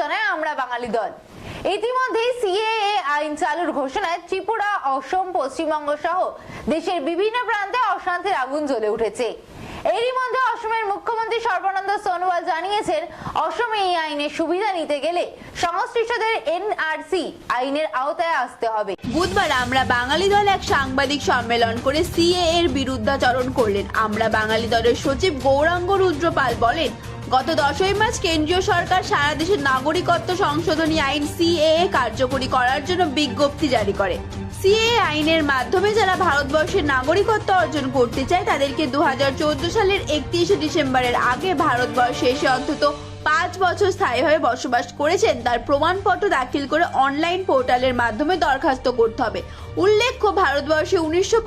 জানায় আমরা বাঙালি দল। ইতিমধ্যে সিএএ আইন চালুর ঘোষণায় ত্রিপুরা, অসম, পশ্চিমবঙ্গ সহ দেশের বিভিন্ন প্রান্তে অশান্তির আগুন জ্বলে উঠেছে। এরই মধ্যে অসমের মুখ্যমন্ত্রী সর্বানন্দ সোনোয়াল জানিয়েছেন, অসমে এই আইনের সুবিধা নিতে গেলে সংশ্লিষ্টদের এনআরসি আইনের আওতায় আসতে হবে। বুধবার আমরা বাঙালি দল এক সাংবাদিক সম্মেলন করে সিএ এর বিরুদ্ধাচরণ করলেন। আমরা বাঙালি দলের সচিব গৌরাঙ্গ রুদ্রপাল বলেন গত দশই মার্চ কেন্দ্রীয় সরকার সারা দেশের নাগরিকত্ব সংশোধনী আইন সিএএ কার্যকরী করার জন্য বিজ্ঞপ্তি জারি করে। সিএ আইনের মাধ্যমে যারা ভারতবর্ষের নাগরিকত্ব অর্জন করতে চায়, তাদেরকে দু হাজার চোদ্দ সালের একত্রিশে ডিসেম্বরের আগে ভারতবর্ষে এসে অন্তত পাঁচ বছর স্থায়ীভাবে বসবাস করেছেন, তার প্রমাণপত্র দাখিল করে অনলাইন পোর্টালের মাধ্যমে দরখাস্ত করতে হবে। উল্লেখ্য, ভারতবর্ষে উনিশশো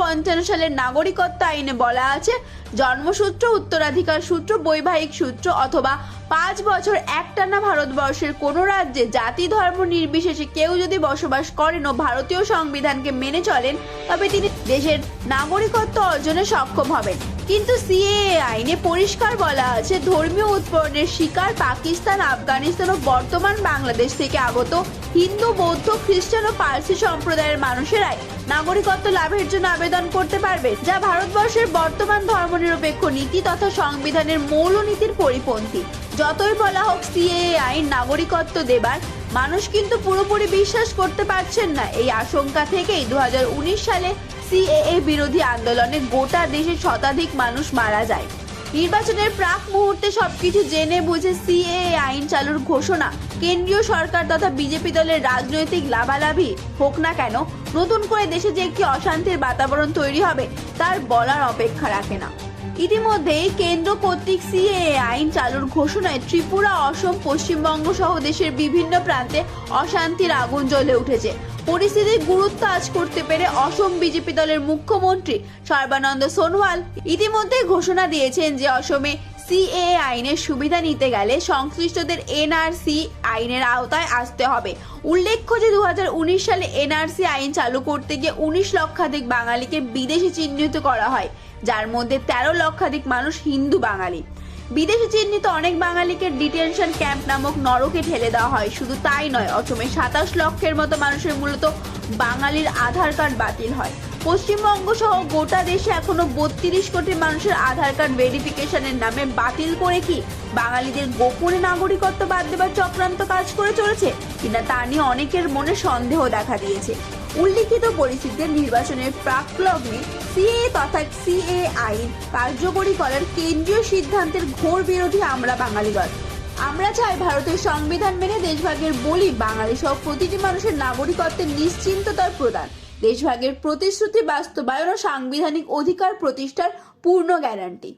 সালের নাগরিকত্ব আইনে বলা আছে, জন্মসূত্র, উত্তরাধিকার সূত্র, বৈবাহিক সূত্র অথবা পাঁচ বছর একটানা ভারতবর্ষের কোনো রাজ্যে জাতি ধর্ম নির্বিশেষে কেউ যদি বসবাস করেন ও ভারতীয় সংবিধানকে মেনে চলেন, তবে তিনি দেশের নাগরিকত্ব অর্জনে সক্ষম হবেন। কিন্তু সিএএ আইনে পরিষ্কার বলা আছে, ধর্মীয় উৎপর্ণের শিকার পাকিস্তান, আফগানিস্তান ও বর্তমান বাংলাদেশ থেকে আগত হিন্দু, বৌদ্ধ, খ্রিস্টান ও পার্সি সম্প্রদায়ের মানুষেরাই নাগরিকত্ব লাভের জন্য আবেদন করতে পারবে, যা ভারতবর্ষের বর্তমান ধর্মনিরপেক্ষ নীতি তথা সংবিধানের মৌলনীতির পরিপন্থী। যতই বলা হোক সিএএ আইন নাগরিকত্ব দেবার, মানুষ কিন্তু পুরোপুরি বিশ্বাস করতে পারছেন না। এই আশঙ্কা থেকেই দু হাজার উনিশ সালে সিএএ বিরোধী আন্দোলনে গোটা দেশে শতাধিক মানুষ মারা যায়। নির্বাচনের প্রাক মুহূর্তে সবকিছু জেনে বুঝে সিএএ আইন চালুর ঘোষণা কেন্দ্রীয় সরকার তথা বিজেপি দলের রাজনৈতিক লাভালাভি হোক না কেন, নতুন করে দেশে যে একটি অশান্তির বাতাবরণ তৈরি হবে, তার বলার অপেক্ষা রাখে না। ইতিমধ্যে কেন্দ্র কর্তৃক সিএএ আইন চালুর ঘোষণায় ত্রিপুরা, অসম, পশ্চিমবঙ্গ সহ দেশের বিভিন্ন প্রান্তে অশান্তির আগুন জ্বলে উঠেছে। পরিস্থিতির গুরুত্ব আজ করতে পেরে অসম বিজেপি দলের মুখ্যমন্ত্রী সর্বানন্দ সোনোয়াল ইতিমধ্যে ঘোষণা দিয়েছেন যে অসমে সিএএ আইনের সুবিধা নিতে গেলে সংশ্লিষ্টদের এনআরসি আইনের আওতায় আসতে হবে। উল্লেখ্য যে দু হাজার উনিশ সালে এনআরসি আইন চালু করতে গিয়ে উনিশ লক্ষাধিক বাঙালিকে বিদেশে চিহ্নিত করা হয়, যার মধ্যে তেরো লক্ষাধিক মানুষ হিন্দু বাঙালি। বিদেশে চিহ্নিত অনেক বাঙালিকে ডিটেনশন ক্যাম্প নামক নরকে ঠেলে দেওয়া হয়, শুধু তাই নয়, অসমে সাতাশ লক্ষের মতো মানুষের মূলত বাঙালির আধার কার্ড বাতিল হয়। পশ্চিমবঙ্গ সহ গোটা দেশে এখনও বত্রিশ কোটি মানুষের আধার কার্ড ভেরিফিকেশনের নামে বাতিল করে কি বাঙালিদের গোপনে নাগরিকত্ব বাদ দেবার চক্রান্ত কাজ করে চলেছে কিনা তা নিয়ে অনেকের মনে সন্দেহ দেখা দিয়েছে। উল্লিখিত পরিস্থিতিতে নির্বাচনের প্রাকলগ্নে সিএ তথা সিএ আইন কার্যকরী করার কেন্দ্রীয় সিদ্ধান্তের ঘোর বিরোধী আমরা বাঙালি দল। আমরা চাই ভারতের সংবিধান মেনে দেশভাগের বলি বাঙালি সহ প্রতিটি মানুষের নাগরিকত্বের নিশ্চিন্ততার প্রদান। দেশভাগের প্রতিশ্রুতি বাস্তবায়ন ও সাংবিধানিক অধিকার প্রতিষ্ঠার পূর্ণ গ্যারান্টি।